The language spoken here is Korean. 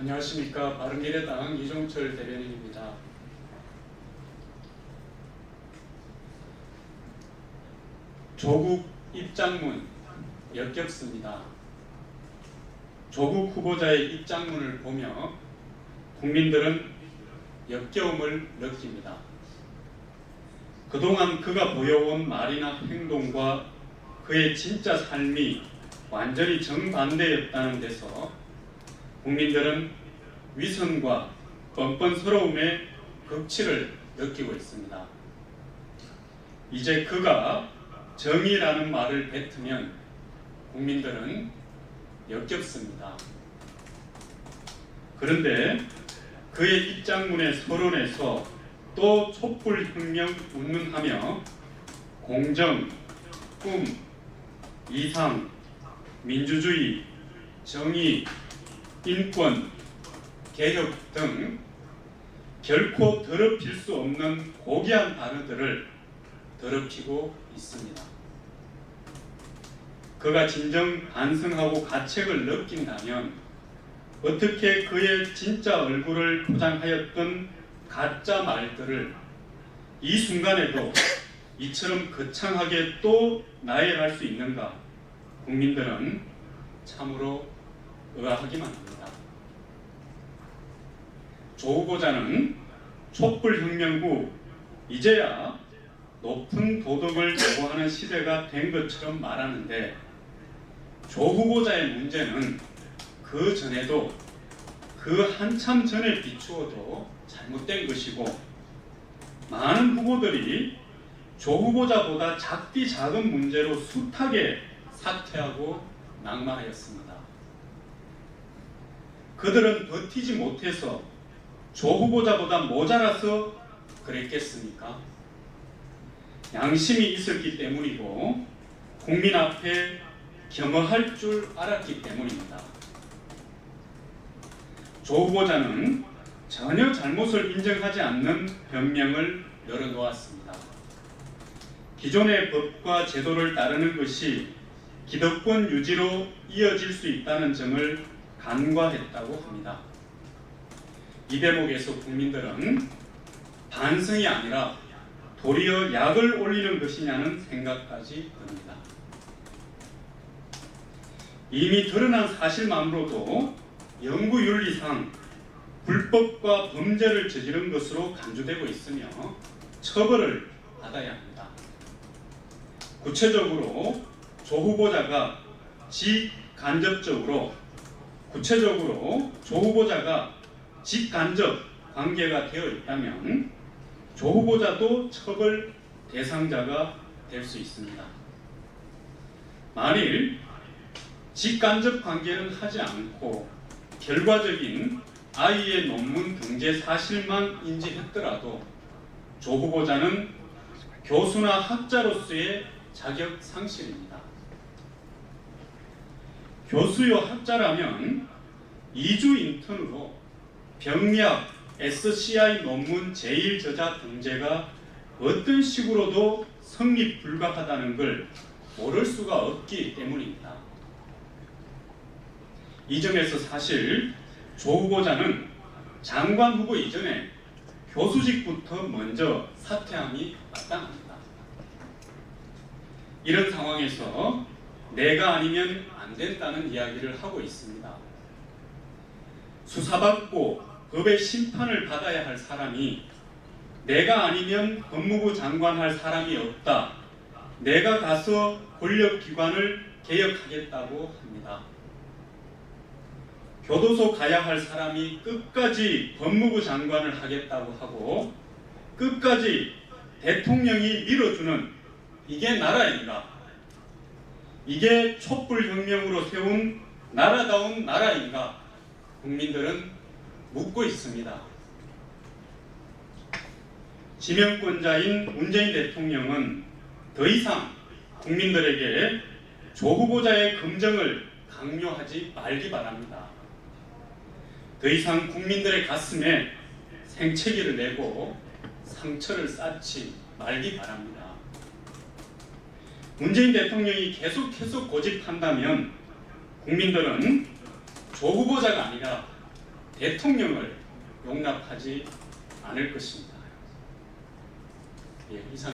안녕하십니까 바른미래당 이종철 대변인입니다. 조국 입장문 역겹습니다. 조국 후보자의 입장문을 보며 국민들은 역겨움을 느낍니다. 그동안 그가 보여온 말이나 행동과 그의 진짜 삶이 완전히 정반대였다는 데서 국민들은 위선과 뻔뻔스러움의 극치를 느끼고 있습니다. 이제 그가 정의라는 말을 뱉으면 국민들은 역겹습니다. 그런데 그의 입장문의 서론에서 또 촛불혁명 운운하며 공정, 꿈, 이상, 민주주의, 정의, 인권, 개혁 등 결코 더럽힐 수 없는 고귀한 단어들을 더럽히고 있습니다. 그가 진정 반성하고 가책을 느낀다면 어떻게 그의 진짜 얼굴을 포장하였던 가짜 말들을 이 순간에도 이처럼 거창하게 또 나열할 수 있는가 국민들은 참으로 의아하기만 합니다. 조 후보자는 촛불혁명 후 이제야 높은 도덕을 요구하는 시대가 된 것처럼 말하는데 조 후보자의 문제는 그 전에도 그 한참 전에 비추어도 잘못된 것이고 많은 후보들이 조 후보자보다 작디 작은 문제로 숱하게 사퇴하고 낙마하였습니다. 그들은 버티지 못해서 조 후보자보다 모자라서 그랬겠습니까? 양심이 있었기 때문이고 국민 앞에 겸허할 줄 알았기 때문입니다. 조 후보자는 전혀 잘못을 인정하지 않는 변명을 열어놓았습니다. 기존의 법과 제도를 따르는 것이 기득권 유지로 이어질 수 있다는 점을 간과했다고 합니다. 이 대목에서 국민들은 반성이 아니라 도리어 약을 올리는 것이냐는 생각까지 듭니다. 이미 드러난 사실만으로도 연구윤리상 불법과 범죄를 저지른 것으로 간주되고 있으며 처벌을 받아야 합니다. 구체적으로 조 후보자가 직간접적으로 구체적으로 조 후보자가 직간접 관계가 되어 있다면 조 후보자도 처벌 대상자가 될 수 있습니다. 만일 직간접 관계는 하지 않고 결과적인 아이의 논문 등재 사실만 인지했더라도 조 후보자는 교수나 학자로서의 자격 상실입니다. 교수요 학자라면 2주 인턴으로 병리학 SCI 논문 제1 저자 등재가 어떤 식으로도 성립 불가하다는 걸 모를 수가 없기 때문입니다. 이 점에서 사실 조 후보자는 장관 후보 이전에 교수직부터 먼저 사퇴함이 마땅합니다. 이런 상황에서 내가 아니면 안 된다는 이야기를 하고 있습니다. 수사받고 법의 심판을 받아야 할 사람이 내가 아니면 법무부 장관 할 사람이 없다. 내가 가서 권력기관을 개혁하겠다고 합니다. 교도소 가야 할 사람이 끝까지 법무부 장관을 하겠다고 하고 끝까지 대통령이 밀어주는 이게 나라인가? 이게 촛불혁명으로 세운 나라다운 나라인가? 국민들은 묻고 있습니다. 지명권자인 문재인 대통령은 더 이상 국민들에게 조 후보자의 검증을 강요하지 말기 바랍니다. 더 이상 국민들의 가슴에 생채기를 내고 상처를 쌓지 말기 바랍니다. 문재인 대통령이 계속해서 고집한다면 국민들은 조 후보자가 아니라 대통령을 용납하지 않을 것입니다. 예, 이상.